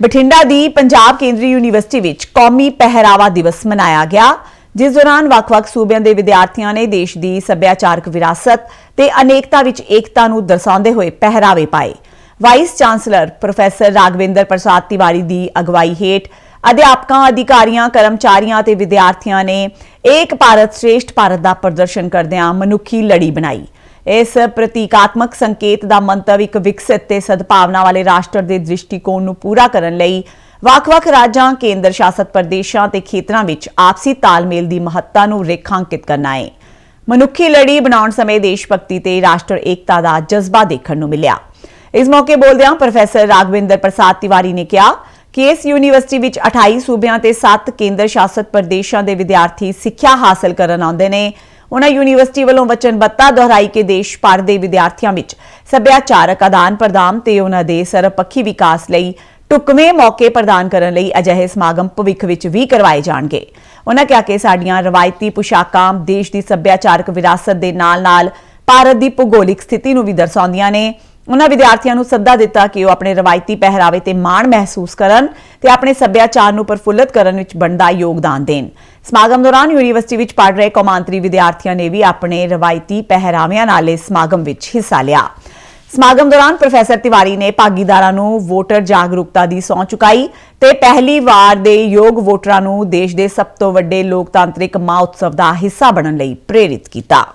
ਬਠਿੰਡਾ ਦੀ ਪੰਜਾਬ ਕੇਂਦਰੀ ਯੂਨੀਵਰਸਿਟੀ ਵਿੱਚ ਕੌਮੀ ਪਹਿਰਾਵਾ ਦਿਵਸ ਮਨਾਇਆ ਗਿਆ, ਜਿਸ ਦੌਰਾਨ ਵੱਖ-ਵੱਖ ਸੂਬਿਆਂ ਦੇ ਵਿਦਿਆਰਥੀਆਂ ਨੇ ਦੇਸ਼ ਦੀ ਸੱਭਿਆਚਾਰਕ ਵਿਰਾਸਤ ਤੇ ਅਨੇਕਤਾ ਵਿੱਚ ਏਕਤਾ ਨੂੰ ਦਰਸਾਉਂਦੇ ਹੋਏ ਪਹਿਰਾਵੇ ਪਾਏ। Vice chancellor professor Ragvinder Prasad Tiwari ਦੀ ਅਗਵਾਈ ਹੇਠ ਅਧਿਆਪਕਾਂ, ਅਧਿਕਾਰੀਆਂ, ਕਰਮਚਾਰੀਆਂ ਤੇ ਵਿਦਿਆਰਥੀਆਂ ਨੇ ਏਕ ਭਾਰਤ ਸ੍ਰੇਸ਼ਟ ਭਾਰਤ ਦਾ ਪ੍ਰਦਰਸ਼ਨ ਕਰਦਿਆਂ ਮਨੁੱਖੀ ਲੜੀ ਬਣਾਈ। ਇਸ ਪ੍ਰਤੀਕਾਤਮਕ ਸੰਕੇਤ ਦਾ ਮੰਤਵ ਇੱਕ ਵਿਕਸਿਤ ਤੇ ਸਦਭਾਵਨਾ ਵਾਲੇ ਰਾਸ਼ਟਰ ਦੇ ਦ੍ਰਿਸ਼ਟੀਕੋਣ ਨੂੰ ਪੂਰਾ ਕਰਨ ਲਈ ਵੱਖ-ਵੱਖ ਰਾਜਾਂ, ਕੇਂਦਰ ਸ਼ਾਸਤ ਪ੍ਰਦੇਸ਼ਾਂ ਤੇ ਖੇਤਰਾਂ ਵਿੱਚ ਆਪਸੀ ਤਾਲਮੇਲ ਦੀ ਮਹੱਤਤਾ ਨੂੰ ਰੇਖਾਂਕਿਤ ਕਰਨਾ ਹੈ ਮਨੁੱਖੀ ਲੜੀ ਬਣਾਉਣ ਸਮੇਂ ਦੇਸ਼ ਭਗਤੀ ਤੇ ਰਾਸ਼ਟਰ ਏਕਤਾ ਦਾ ਜਜ਼ਬਾ ਦੇਖਣ ਨੂੰ ਮਿਲਿਆ। ਇਸ ਮੌਕੇ ਬੋਲਦਿਆਂ ਪ੍ਰੋਫੈਸਰ ਰਾਗਵਿੰਦਰ ਪ੍ਰਸਾਦ ਤਿਵਾਰੀ ਨੇ ਕਿਹਾ ਕਿ ਇਸ ਯੂਨੀਵਰਸਿਟੀ ਵਿੱਚ 28 ਸੂਬਿਆਂ ਤੇ 7 ਕੇਂਦਰ ਸ਼ਾਸਤ ਪ੍ਰਦੇਸ਼ਾਂ ਦੇ ਵਿਦਿਆਰਥੀ ਸਿੱਖਿਆ ਹਾਸਲ ਕਰਨ ਆਉਂਦੇ ਨੇ। ਉਹਨਾਂ ਯੂਨੀਵਰਸਿਟੀ ਵੱਲੋਂ ਵਚਨਬੱਧਤਾ ਦੁਹਰਾਈ ਕਿ ਦੇਸ਼ ਭਰ ਦੇ ਵਿਦਿਆਰਥੀਆਂ ਵਿੱਚ ਸੱਭਿਆਚਾਰਕ ਆਦਾਨ ਪ੍ਰਦਾਨ ਤੇ ਉਹਨਾਂ ਦੇ ਸਰਬਪੱਖੀ ਵਿਕਾਸ ਲਈ ਟੁਕਵੇਂ ਮੌਕੇ ਪ੍ਰਦਾਨ ਕਰਨ ਲਈ ਅਜਿਹੇ ਸਮਾਗਮ ਭਵਿੱਖ ਵਿੱਚ ਵੀ ਕਰਵਾਏ ਜਾਣਗੇ। ਉਹਨਾਂ ਕਿਹਾ ਕਿ ਸਾਡੀਆਂ ਰਵਾਇਤੀ ਪੁਸ਼ਾਕਾਂ ਦੇਸ਼ ਦੀ ਸੱਭਿਆਚਾਰਕ ਵਿਰਾਸਤ ਦੇ ਨਾਲ-ਨਾਲ ਭਾਰਤ ਦੀ ਭੂਗੋਲਿਕ ਸਥਿਤੀ ਨੂੰ ਵੀ ਦਰਸਾਉਂਦੀਆਂ ਨੇ। ਉਹਨਾਂ ਵਿਦਿਆਰਥੀਆਂ ਨੂੰ ਸੱਦਾ ਦਿੱਤਾ ਕਿ ਉਹ ਆਪਣੇ ਰਵਾਇਤੀ ਪਹਿਰਾਵੇ ਤੇ ਮਾਣ ਮਹਿਸੂਸ ਕਰਨ ਤੇ ਆਪਣੇ ਸੱਭਿਆਚਾਰ ਨੂੰ ਪ੍ਰਫੁੱਲਤ ਕਰਨ ਵਿੱਚ ਬਣਦਾ ਯੋਗਦਾਨ ਦੇਣ। ਸਮਾਗਮ ਦੌਰਾਨ ਯੂਨੀਵਰਸਿਟੀ ਵਿੱਚ ਪੜ੍ਹ ਰਹੇ ਕੌਮਾਂਤਰੀ ਵਿਦਿਆਰਥੀਆਂ ਨੇ ਵੀ ਆਪਣੇ ਰਵਾਇਤੀ ਪਹਿਰਾਵਿਆਂ ਨਾਲ ਇਸ ਸਮਾਗਮ ਵਿੱਚ ਹਿੱਸਾ ਲਿਆ। ਸਮਾਗਮ ਦੌਰਾਨ ਪ੍ਰੋਫੈਸਰ ਤਿਵਾਰੀ ਨੇ ਭਾਗੀਦਾਰਾਂ ਨੂੰ ਵੋਟਰ ਜਾਗਰੂਕਤਾ ਦੀ ਸਹੁੰ ਚੁਕਾਈ ਤੇ ਪਹਿਲੀ ਵਾਰ ਦੇ ਯੋਗ ਵੋਟਰਾਂ ਨੂੰ ਦੇਸ਼ ਦੇ ਸਭ ਤੋਂ ਵੱਡੇ ਲੋਕਤਾਂਤਰਿਕ ਮਹਾਉਤਸਵ ਦਾ ਹਿੱਸਾ ਬਣਨ ਲਈ ਪ੍ਰੇਰਿਤ ਕੀਤਾ।